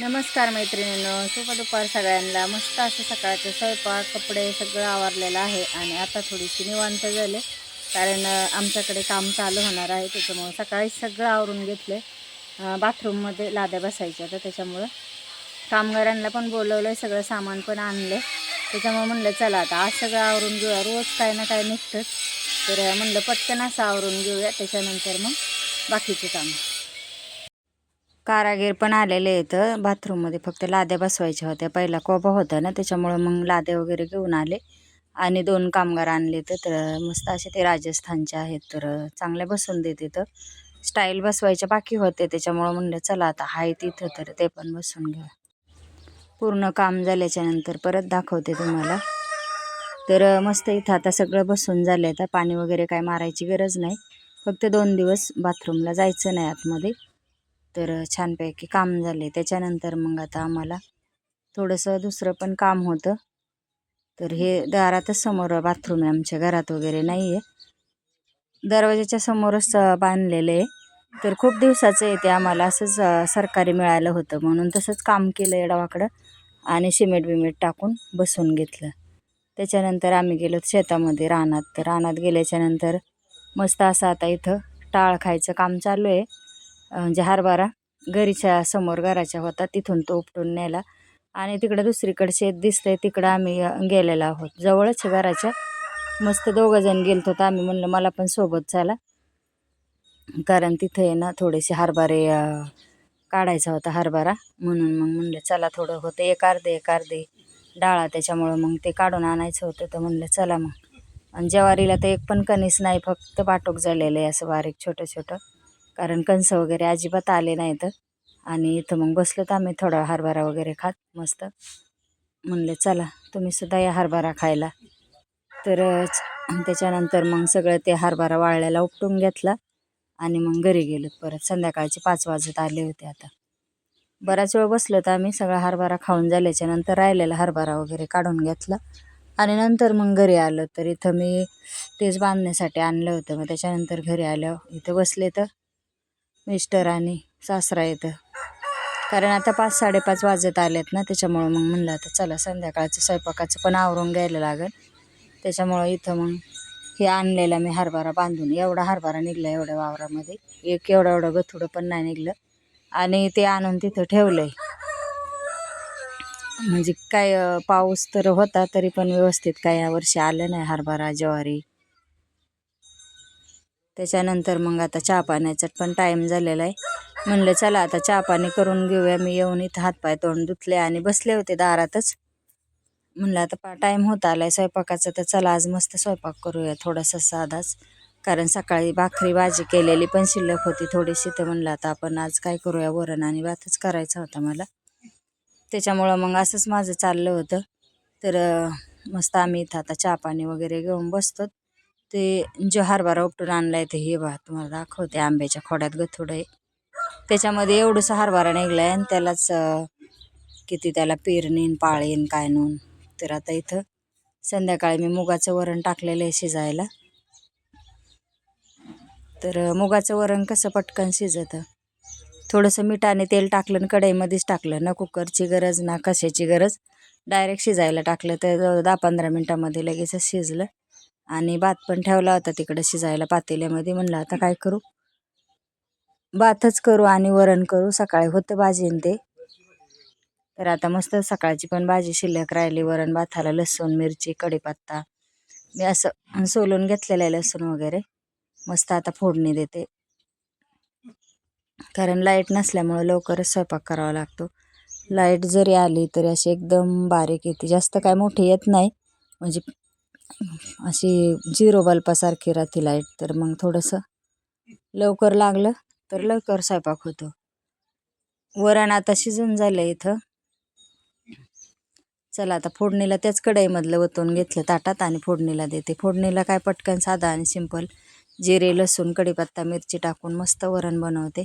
नमस्कार मैत्रिणींनो शुभ दुपार सगळ्यांना. मस्त असं सकाळचं स्वयंपाक कपडे सगळं आवरलेलं आहे आणि आता थोडीशी निवांत झाले. कारण आमच्याकडे काम चालू होणार आहे त्याच्यामुळं सकाळी सगळं आवरून घेतले. बाथरूममध्ये लाद्या बसायच्या तर त्याच्यामुळं कामगारांना पण बोलवलं आहे सगळं सामान पण आणलं त्याच्यामुळं म्हणलं चला आता आज सगळं आवरून घेऊया. रोज काय ना काय निघतंच. तर म्हणलं पटकन असं आवरून घेऊया. त्याच्यानंतर मग बाकीचे कामं. कारागीर पण आलेले आहेत. बाथरूममध्ये फक्त लाद्या बसवायच्या होत्या. पहिला कोबा होता ना त्याच्यामुळं मग लाद्या वगैरे घेऊन आले. आणि दोन कामगार आणले तर मस्त असे ते राजस्थानचे आहेत. तर चांगले बसून देते तर स्टाईल बसवायच्या बाकी होते. त्याच्यामुळं म्हणलं चला आता हाय तिथं तर ते पण बसून घ्या पूर्ण काम झाल्याच्यानंतर परत दाखवते तुम्हाला. तर मस्त इथं आता सगळं बसून झालं आहे पाणी वगैरे काय मारायची गरज नाही. फक्त दोन दिवस बाथरूमला जायचं नाही आतमध्ये. तर छानपैकी काम झाले. त्याच्यानंतर मग आता आम्हाला थोडंसं दुसरं पण काम होतं. तर हे दारातच समोर बाथरूम आहे. आमच्या घरात वगैरे नाही आहे दरवाजाच्या समोरच बांधलेलं आहे. तर खूप दिवसाचं आहे ते आम्हाला असंच सरकारी मिळालं होतं. म्हणून तसंच काम केलं एडावाकडं आणि सिमेंट बिमेंट टाकून बसून घेतलं. त्याच्यानंतर आम्ही गेलो शेतामध्ये रानात. तर रानात गेल्याच्यानंतर मस्त असं आता इथं टाळ खायचं काम चालू आहे. म्हणजे हरभरा घरीच्या समोर घराच्या होता तिथून तो उपटून नेला. आणि तिकडं दुसरीकडे शेत दिसतंय तिकडं आम्ही गेलेलो आहोत. जवळच घराच्या. मस्त दोघंजण गेलो होतो आम्ही म्हणलं मला पण सोबत चला. कारण तिथे आहे ना थोडेसे हरभरे काढायचा होता हरभरा. म्हणून मग म्हणलं चला थोडं होतं एक अर्धे एक अर्धे डाळा त्याच्यामुळं मग ते काढून आणायचं होतं. तर म्हणलं चला मग. आणि ज्वारीला तर एक पण कणीस नाही फक्त पाटोक झालेलं आहे असं बारीक छोटं छोटं. कारण कंस वगैरे अजिबात आले नाहीत. आणि इथं मग बसलो तर आम्ही थोडा हरभरा वगैरे खात मस्त. म्हणले चला तुम्ही सुद्धा या हरभरा खायला. तर त्याच्यानंतर मग सगळं ते हरभरा वाळल्याला उपटून घेतला. आणि मग घरी गेलो परत. संध्याकाळचे पाच वाजत आले होते आता. बराच वेळ बसलो तर आम्ही सगळा हरभरा खाऊन झाल्याच्यानंतर राहिलेला हरभरा वगैरे काढून घेतला. आणि नंतर मग घरी आलो. तर इथं मी तेच बांधण्यासाठी आणलं होतं. मग त्याच्यानंतर घरी आलं इथं बसले तर मिस्टर आणि सासरा येतं कारण आता पाच साडेपाच वाजत आलेत ना त्याच्यामुळं मग म्हणलं आता चला संध्याकाळचं स्वयंपाकाचं पण आवरून घ्यायला लागेल. त्याच्यामुळं इथं मग हे आणलेला मी हरभरा बांधून. एवढा हरभरा निघला एवढ्या वावरामध्ये. एक एवढं एवढं गथुडं पण नाही निघलं. आणि ते आणून तिथं ठेवलं आहे म्हणजे काय पाऊस तर होता तरी पण व्यवस्थित काय यावर्षी आलं नाही हरभरा ज्वारी. त्याच्यानंतर मग आता चहा पाण्याचा पण टाईम झालेला आहे. म्हणलं चला आता चहा पाणी करून घेऊया. मी येऊन इथं हातपाय तोंड धुतले आणि बसले होते दारातच. म्हणलं आता पा टाईम होत आला आहे स्वयंपाकाचा तर चला आज मस्त स्वयंपाक करूया थोडासा साधाच. कारण सकाळी भाकरी भाजी केलेली पण शिल्लक होती थोडीशी तर म्हणलं आता आपण आज काय करूया? वरण आणि भातच करायचा होता मला. त्याच्यामुळं मग असंच माझं चाललं होतं. तर मस्त आम्ही इथं आता चहा पाणी वगैरे घेऊन बसतो ते जो हरभरा उपटून आणलाय ते हे बा तुम्हाला दाखवते आंब्याच्या खोड्यात गथोडं. आहे त्याच्यामध्ये एवढंसं हरभरा निघला आहे आणि त्यालाच किती त्याला पेरणीन पाळीन काय नून तर आता इथं संध्याकाळी मी मुगाचं वरण टाकलेलं आहे शिजायला. तर मुगाचं वरण कसं पटकन शिजतं? थोडंसं मीठ आणि तेल टाकलं आणि कढईमध्येच टाकलं. ना कुकरची गरज ना कशाची गरज. डायरेक्ट शिजायला टाकलं. तर दहा पंधरा मिनटामध्ये लगेचच शिजलं. आणि भात पण ठेवला होता तिकडं शिजायला पातेल्यामध्ये. म्हणलं आता काय करू? भातच करू आणि वरण करू. सकाळी होतं भाजीन ते. तर आता मस्त सकाळची पण भाजी शिल्लक राहिली. वरण भाताला लसूण मिरची कढीपत्ता मी असं सोलून घेतलेलं आहे लसूण वगैरे. मस्त आता फोडणी देते. कारण लाइट नसल्यामुळं लवकरच स्वयंपाक करावा लागतो. लाइट जरी आली तरी अशी एकदम बारीक येते. जास्त काय मोठी येत नाही. म्हणजे अशी झिरो बल्बासारखी राहते लाइट तर मग थोडंसं लवकर लागलं तर लवकर स्वयंपाक होतो. वरण आता शिजून झालं इथं. चला आता फोडणीला त्याच कढईमधलं वतून घेतलं ताटात आणि फोडणीला देते. फोडणीला काय पटकन साधा आणि सिंपल जिरे लसूण कढीपत्ता मिरची टाकून मस्त वरण बनवते.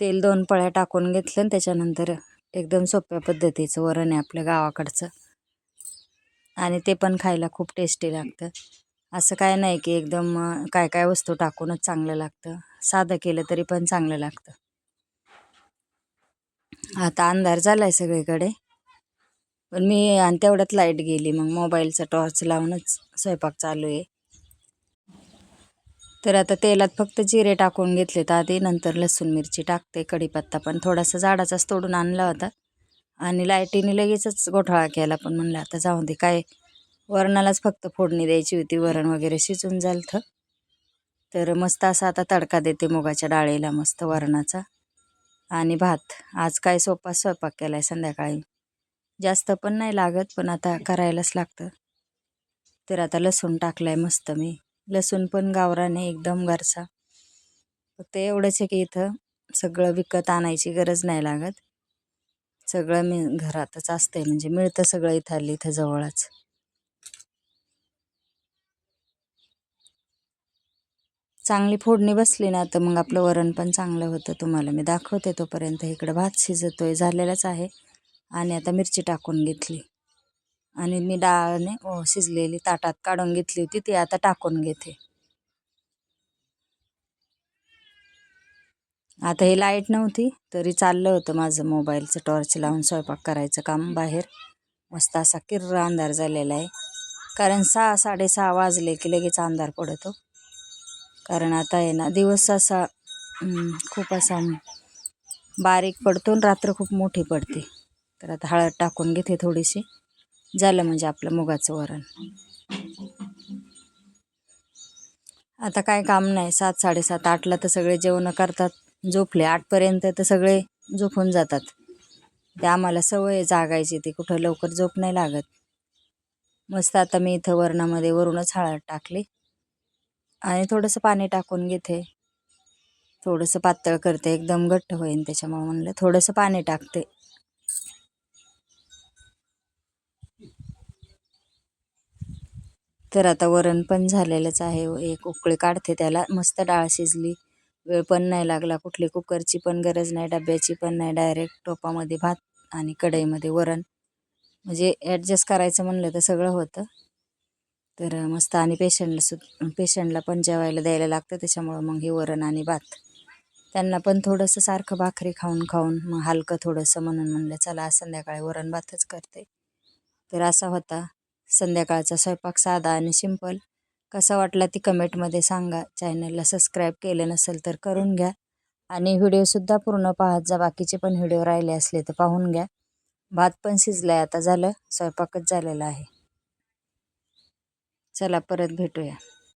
तेल दोन पळ्या टाकून घेतलं आणि त्याच्यानंतर एकदम सोप्या पद्धतीचं वरण आहे आपल्या गावाकडचं. आणि ते पण खायला खूप टेस्टी लागतं. असं काय नाही की एकदम काय काय वस्तू टाकूनच चांगलं लागतं. साधं केलं तरी पण चांगलं लागतं. आता अंधार झाला आहे सगळीकडे. पण मी आणि तेवढ्यात लाइट गेली. मग मोबाईलचा टॉर्च लावूनच स्वयंपाक चालू आहे. तर आता तेलात फक्त जिरे टाकून घेतले तर आधी नंतर लसूण मिरची टाकते. कढीपत्ता पण थोडासा झाडाचाच तोडून आणला होता. आणि लाईटीने लगेचच गोठळा केला. पण म्हणलं आता जाऊ दे काय वरणालाच फक्त फोडणी द्यायची होती वरण वगैरे शिजून झालं तर मस्त असा आता तडका देते मुगाच्या डाळीला मस्त वरणाचा. आणि भात आज काय सोपा स्वयंपाक केला आहे संध्याकाळी. जास्त पण नाही लागत पण आता करायलाच लागतं. तर आता लसूण टाकलाय मस्त मी. लसूण पण गावराने एकदम गरसा फक्त एवढंच आहे की इथं सगळं विकत आणायची गरज नाही लागत. सगळं मी घरातच असते म्हणजे मिळतं सगळं इथं आली इथं जवळच. चांगली फोडणी बसली ना तर मग आपलं वरण पण चांगलं होतं तुम्हाला. मी दाखवते तोपर्यंत. इकडं भात शिजतोय झालेलाच आहे. आणि आता मिरची टाकून घेतली. आणि मी डाळने शिजलेली ताटात काढून घेतली होती ती आता टाकून घेते. आता हे लाइट नव्हती तरी चाललं होतं माझं मोबाईलचं टॉर्च लावून स्वयंपाक करायचं काम बाहेर. मस्त असा किर्र अंधार झालेला आहे. कारण सहा साडेसहा वाजले की लगेच अंधार पडतो. कारण आता आहे ना दिवस असा खूप असा बारीक पडतो आणि रात्र खूप मोठी पडते. तर आता हळद टाकून घेते थोडीशी. झालं म्हणजे आपलं मुगाचं वरण. आता काय काम नाही. सात साडेसात आठला तर सगळे जेवणं करतात. झोपले. आठपर्यंत तर सगळे झोपून जातात. ते आम्हाला सवय जागायची ते कुठं लवकर झोप नाही लागत. मस्त आता मी इथं वरणामध्ये वरूनच हळद टाकली. आणि थोडंसं पाणी टाकून घेते. थोडंसं पातळ करते एकदम घट्ट होईन त्याच्यामुळे म्हणलं थोडंसं पाणी टाकते. तर आता वरण पण झालेलंच आहे. एक उकळी काढते त्याला मस्त डाळ शिजली. वेळ पण नाही लागला कुठली कुकरची पण गरज नाही डब्याची पण नाही डायरेक्ट टोपामध्ये भात आणि कढईमध्ये वरण. म्हणजे ॲडजस्ट करायचं म्हणलं तर सगळं होतं. तर मस्त आणि पेशंटला सु पेशंटला पण जेवायला द्यायला लागतं त्याच्यामुळं मग हे वरण आणि भात. त्यांना पण थोडंसं सारखं भाकरी खाऊन खाऊन मग हलकं थोडंसं म्हणून म्हणलं चला आज संध्याकाळी वरण भातच करते. तर असा होता संध्याकाळचा स्वयंपाक साधा आणि सिंपल कसा वाटला ती कमेंटमध्ये सांगा. चॅनलला सबस्क्राईब केलं नसेल तर करून घ्या. आणि व्हिडिओसुद्धा पूर्ण पाहत जा. बाकीचे पण व्हिडिओ राहिले असले तर पाहून घ्या. भात पण शिजलाय. आता झालं. स्वयंपाकच झालेला आहे. चला परत भेटूया.